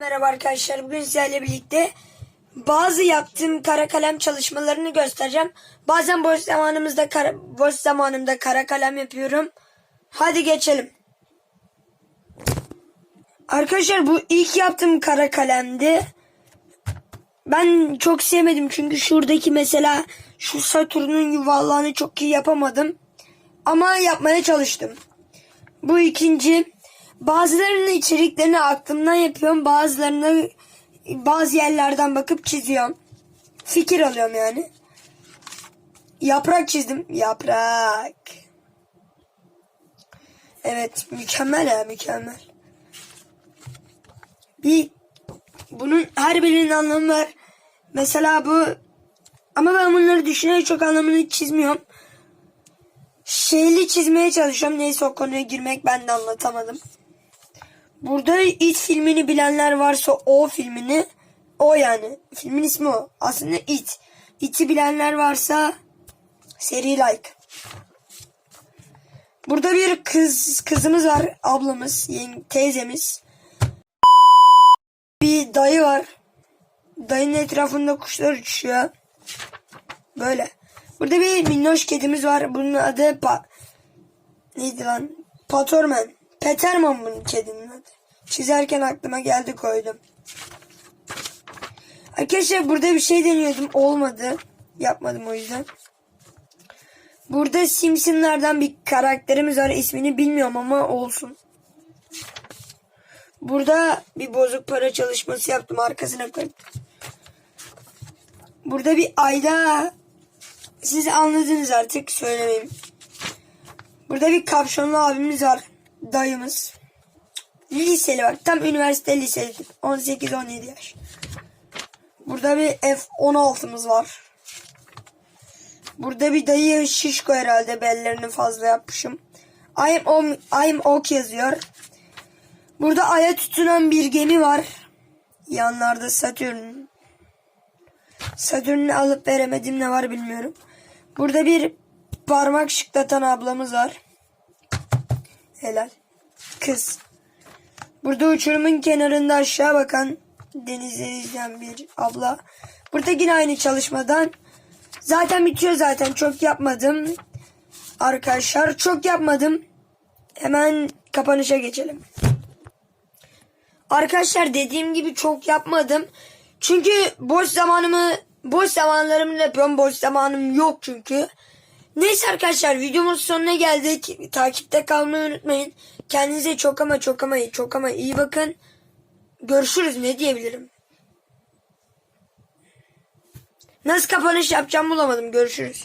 Merhaba arkadaşlar. Bugün sizlerle birlikte bazı yaptığım kara kalem çalışmalarını göstereceğim. Bazen boş zamanımızda kara, boş zamanımda kara kalem yapıyorum. Hadi geçelim. Arkadaşlar bu ilk yaptığım kara kalemdi. Ben çok sevmedim çünkü şuradaki mesela şu Satürn'ün yuvarlağını çok iyi yapamadım. Ama yapmaya çalıştım. Bu ikinci. Bazılarının içeriklerini aklımdan yapıyorum. Bazılarını bazı yerlerden bakıp çiziyorum. Fikir alıyorum yani. Yaprak çizdim. Yaprak. Evet mükemmel ya mükemmel. Bir bunun her birinin anlamı var. Mesela bu ama ben bunları düşünerek çok anlamını çizmiyorum. Şeyli çizmeye çalışıyorum. Neyse o konuya girmek ben de anlatamadım. Burada It filmini bilenler varsa o filmini o yani. Filmin ismi o. Aslında It. It'i bilenler varsa seri like. Burada bir kız kızımız var. Ablamız, teyzemiz. Bir dayı var. Dayının etrafında kuşlar uçuyor. Böyle. Burada bir minnoş kedimiz var. Bunun adı pa neydi lan? Patorman. Peterman bunun kedinin. Çizerken aklıma geldi koydum. Arkadaşlar burada bir şey deniyordum. Olmadı. Yapmadım o yüzden. Burada Simpsonlardan bir karakterimiz var. İsmini bilmiyorum ama olsun. Burada bir bozuk para çalışması yaptım. Arkasına koydum. Burada bir ayda siz anladınız artık söylemeyeyim. Burada bir kapşonlu abimiz var. Dayımız. Liseli var. Tam üniversite liseli. 18-17 yaş. Burada bir F-16'mız var. Burada bir dayı şişko herhalde. Bellerini fazla yapmışım. I'm, om, I'm ok yazıyor. Burada aya tutunan bir gemi var. Yanlarda Satürn. Satürn'ü alıp veremedim ne var bilmiyorum. Burada bir parmak şıklatan ablamız var. Helal. Kız. Burada uçurumun kenarında aşağı bakan denizleri izleyen bir abla. Burada yine aynı çalışmadan. Zaten bitiyor zaten. Çok yapmadım. Arkadaşlar çok yapmadım. Hemen kapanışa geçelim. Arkadaşlar dediğim gibi çok yapmadım. Çünkü boş zamanımı boş zamanlarımı yapıyorum. Boş zamanım yok çünkü. Neyse arkadaşlar videomuz sonuna geldik. Takipte kalmayı unutmayın. Kendinize çok ama çok ama çok ama iyi bakın. Görüşürüz ne diyebilirim. Nasıl kapanış yapacağım bulamadım. Görüşürüz.